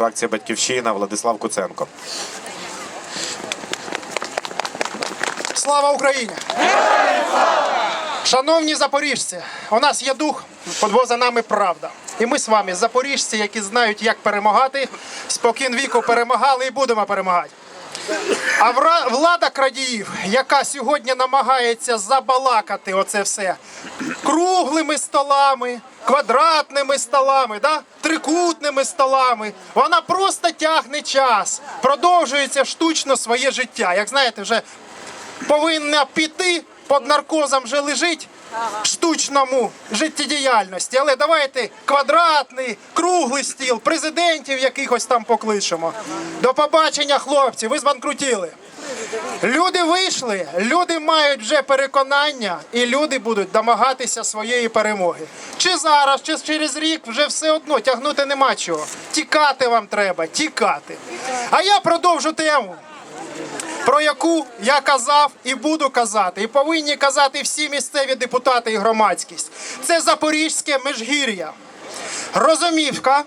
фракція Батьківщина Владислав Куценко. Слава Україні! Шановні запоріжці, у нас є дух, подво за нами правда. І ми з вами, запоріжці, які знають, як перемагати, спокін віку перемагали і будемо перемагати. А влада крадіїв, яка сьогодні намагається забалакати оце все круглими столами, квадратними столами, да? трикутними столами, вона просто тягне час, продовжується штучно своє життя. Як знаєте, вже повинна піти під наркозом вже лежить штучному життєдіяльності. Але давайте квадратний, круглий стіл, президентів якихось там покличемо. До побачення, хлопці, ви збанкрутіли. Люди вийшли, люди мають вже переконання, і люди будуть домагатися своєї перемоги. Чи зараз, чи через рік вже все одно тягнути нема чого. Тікати вам треба, тікати. А я продовжу тему про яку я казав і буду казати, і повинні казати всі місцеві депутати і громадськість. Це Запорізьке межгір'я. Розумівка,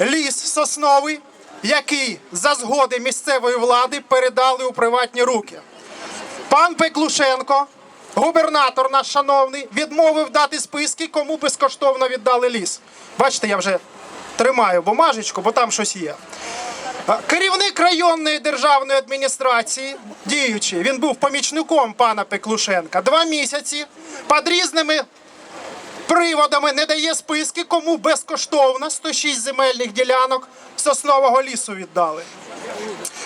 ліс сосновий, який за згоди місцевої влади передали у приватні руки. Пан Пеклушенко, губернатор наш шановний, відмовив дати списки, кому безкоштовно віддали ліс. Бачите, я вже тримаю бумажечку, бо там щось є. Керівник районної державної адміністрації, діючий, він був помічником пана Пеклушенка. Два місяці під різними приводами не дає списки, кому безкоштовно 106 земельних ділянок соснового лісу віддали.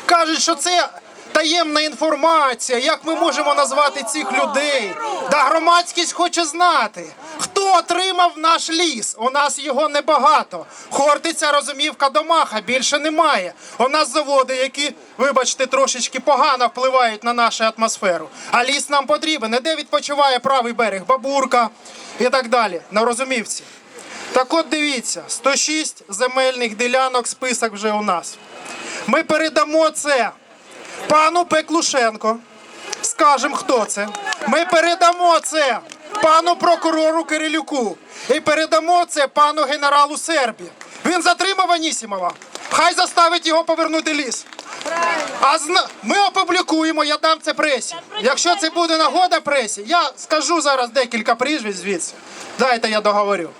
Кажуть, що це таємна інформація. Як ми можемо назвати цих людей? Да громадськість хоче знати, хто отримав наш ліс. У нас його небагато. Хортиця, розумівка, домаха більше немає. У нас заводи, які, вибачте, трошечки погано впливають на нашу атмосферу. А ліс нам потрібен. Де відпочиває правий берег, бабурка і так далі. На розумівці. Так от дивіться, 106 земельних ділянок, список вже у нас. Ми передамо це пану Пеклушенко. Скажемо, хто це. Ми передамо це пану прокурору Кирилюку. І передамо це пану генералу Сербі. Він затримав Анісімова. Хай заставить його повернути ліс. А зна... ми опублікуємо, я дам це пресі. Якщо це буде нагода пресі, я скажу зараз декілька прізвищ звідси. Дайте я договорю.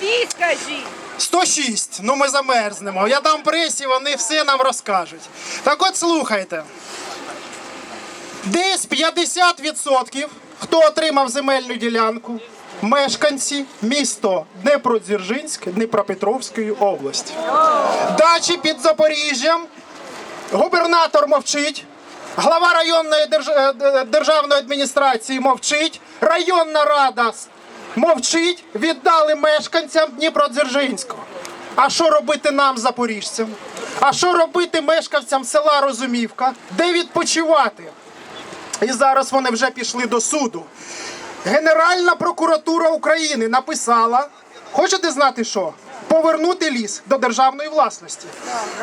Ти скажи. 106, ну ми замерзнемо. Я дам пресі, вони все нам розкажуть. Так от слухайте. Десь 50% хто отримав земельну ділянку, мешканці місто Днепродзержинськ Дніпропетровської області. Дачі під Запоріжжям, губернатор мовчить. Глава районної е, е, державної адміністрації мовчить, районна рада мовчить, віддали мешканцям Дніпродзержинського. А що робити нам, запоріжцям? А що робити мешканцям села Розумівка? Де відпочивати? І зараз вони вже пішли до суду. Генеральна прокуратура України написала, хочете знати що? Повернути ліс до державної власності.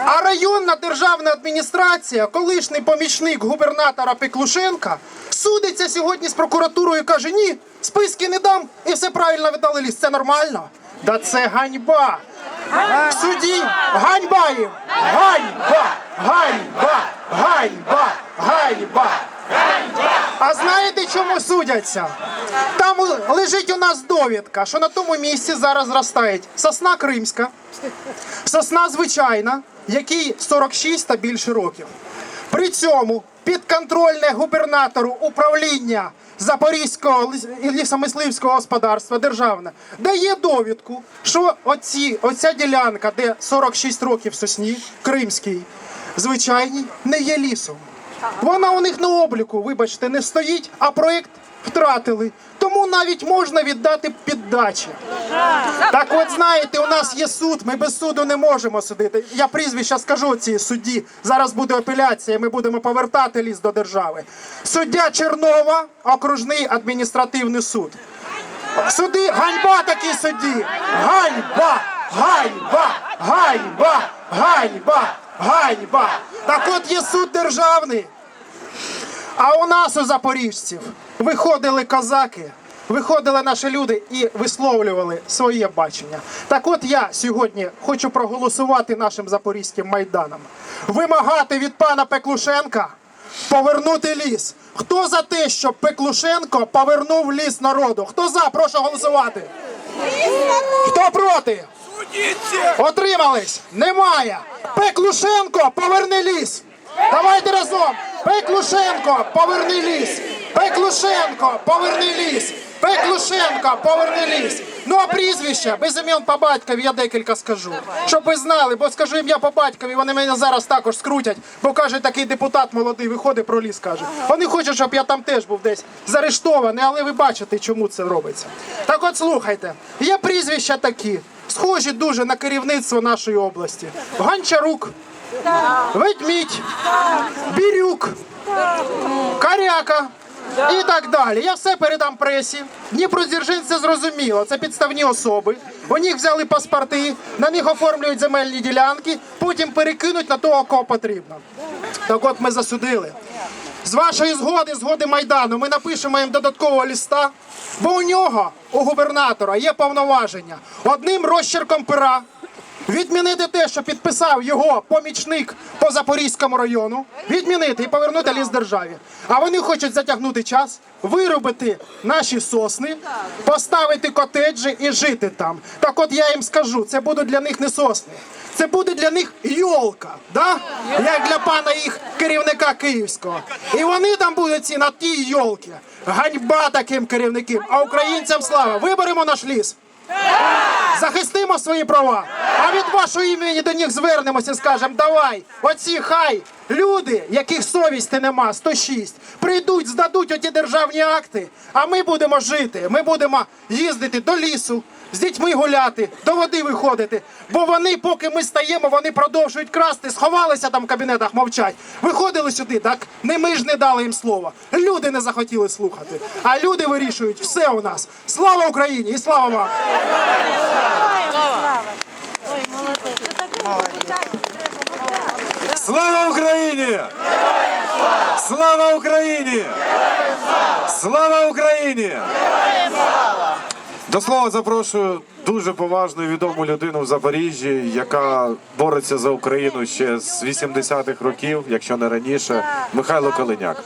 А районна державна адміністрація, колишній помічник губернатора Пеклушенка, судиться сьогодні з прокуратурою і каже: ні, списки не дам і все правильно віддали ліс. Це нормально? Да це ганьба. В суді ганьба їм! Ганьба! Ганьба! Ганьба! Ганьба! Чому судяться? Там лежить у нас довідка, що на тому місці зараз зростають сосна кримська, сосна звичайна, якій 46 та більше років. При цьому підконтрольне губернатору управління Запорізького лісомисливського господарства державне дає довідку, що оці, оця ділянка, де 46 років сосні, кримській, звичайній, не є лісом. Вона у них на обліку, вибачте, не стоїть, а проєкт втратили. Тому навіть можна віддати під дачі. Так от знаєте, у нас є суд, ми без суду не можемо судити. Я прізвища скажу цій судді. Зараз буде апеляція, ми будемо повертати ліс до держави. Суддя Чернова, окружний адміністративний суд. Суди, ганьба такій судді! Ганьба! Ганьба! Ганьба! Ганьба! Ганьба! Так от є суд державний. А у нас у запоріжців виходили козаки, виходили наші люди і висловлювали своє бачення. Так от я сьогодні хочу проголосувати нашим запорізьким майданом, вимагати від пана Пеклушенка повернути ліс. Хто за те, щоб Пеклушенко повернув ліс народу? Хто за? Прошу голосувати. Хто проти? Отримались? Немає. Пеклушенко, поверни ліс. Давайте разом. Пеклушенко, поверни ліс. Пеклушенко, поверни ліс. Пеклушенко, поверни ліс. Ну а прізвище без імен по батькові я декілька скажу. Щоб ви знали, бо скажу ім'я по батькові, вони мене зараз також скрутять, бо каже, такий депутат молодий виходить про ліс. каже. Вони хочуть, щоб я там теж був десь заарештований, але ви бачите, чому це робиться. Так от слухайте, є прізвища такі, схожі дуже на керівництво нашої області. Гончарук, Ведмідь, Бірюк, Каряка. І так далі. Я все передам пресі. Дніпродзержинці це зрозуміло. Це підставні особи. У них взяли паспорти, на них оформлюють земельні ділянки, потім перекинуть на того, кого потрібно. Так от ми засудили. З вашої згоди, згоди Майдану, ми напишемо їм додаткового листа, бо у нього, у губернатора, є повноваження одним розчерком пера Відмінити те, що підписав його помічник по Запорізькому району, відмінити і повернути ліс державі. А вони хочуть затягнути час, виробити наші сосни, поставити котеджі і жити там. Так от я їм скажу, це будуть для них не сосни. Це буде для них йолка, да? як для пана їх керівника київського. І вони там будуть ці на тій йолки. Ганьба таким керівникам, а українцям слава. Виберемо наш ліс. Захистимо свої права. А від вашого імені до них звернемося і скажемо, давай, оці хай люди, яких совісті нема, 106, прийдуть, здадуть оті державні акти, а ми будемо жити. Ми будемо їздити до лісу, з дітьми гуляти, до води виходити. Бо вони, поки ми стаємо, вони продовжують красти, сховалися там в кабінетах, мовчать. Виходили сюди, так не ми ж не дали їм слова. Люди не захотіли слухати. А люди вирішують все у нас. Слава Україні і слава вам! Слава Україні! Слава Україні! Слава Україні! До слова запрошую дуже поважну і відому людину в Запоріжжі, яка бореться за Україну ще з 80-х років, якщо не раніше, Михайло Калиняк.